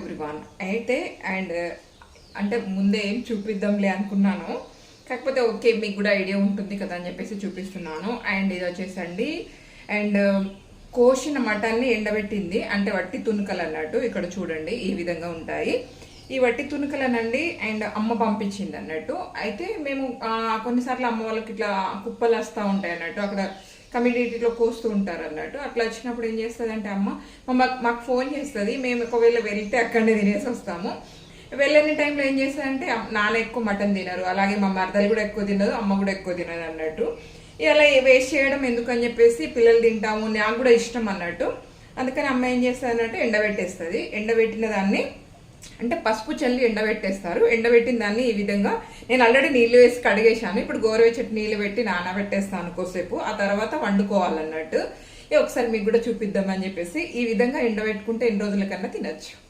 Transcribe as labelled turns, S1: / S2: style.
S1: Everyone అయితే and అంటే ముందే ఏం చూపిద్దాంలే అనుకున్నాను. కాకపోతే ఓకే మీకు కూడా ఐడియా ఉంటుంది కదా అని చెప్పేసి చూపిస్తున్నాను. అండ్ ఇది వచ్చేసండి. అండ్ కోసిన మటాన్ని ఎండబెట్టింది. అంటే వట్టి తునుకలు అన్నట్టు ఇక్కడ చూడండి ఈ విధంగా ఉంటాయి. ఈ వట్టి తునుకలనండి అండ్ అమ్మ పంపించింది అన్నట్టు. అయితే మేము కొన్నిసార్లు అమ్మ వాళ్ళకి ఇట్లా కుప్పలు వస్తూ ఉంటాయి అన్నట్టు. అక్కడ కమ్యూనిటీలో కోస్తూ ఉంటారు అన్నట్టు. అట్లా వచ్చినప్పుడు ఏం చేస్తుంది అంటే అమ్మ మాకు మాకు ఫోన్ చేస్తుంది మేము ఒకవేళ వెళ్తే అక్కడనే తినేసి వస్తాము. వెళ్ళని టైంలో ఏం చేస్తారంటే నాన్న ఎక్కువ మటన్ తినరు. అలాగే మా మరదలు కూడా ఎక్కువ తినదు అమ్మ కూడా ఎక్కువ తినదు అన్నట్టు. ఇలా వేస్ట్ చేయడం ఎందుకని చెప్పేసి పిల్లలు తింటాము నాకు కూడా ఇష్టం అన్నట్టు. అందుకని అమ్మ ఏం చేస్తుంది అన్నట్టు ఎండబెట్టేస్తుంది. ఎండబెట్టిన దాన్ని అంటే పసుపు చల్లి ఎండబెట్టేస్తారు. ఎండబెట్టిన దాన్ని ఈ విధంగా నేను ఆల్రెడీ నీళ్ళు వేసి కడిగేశాను. ఇప్పుడు గోరువెచ్చటి నీళ్ళు పెట్టి నానబెట్టేస్తాను కోసేపు ఆ తర్వాత వండుకోవాలన్నట్టు. ఒకసారి మీకు కూడా చూపిద్దామని చెప్పేసి ఈ విధంగా ఎండబెట్టుకుంటే ఎన్ని రోజుల కన్నా తినచ్చు.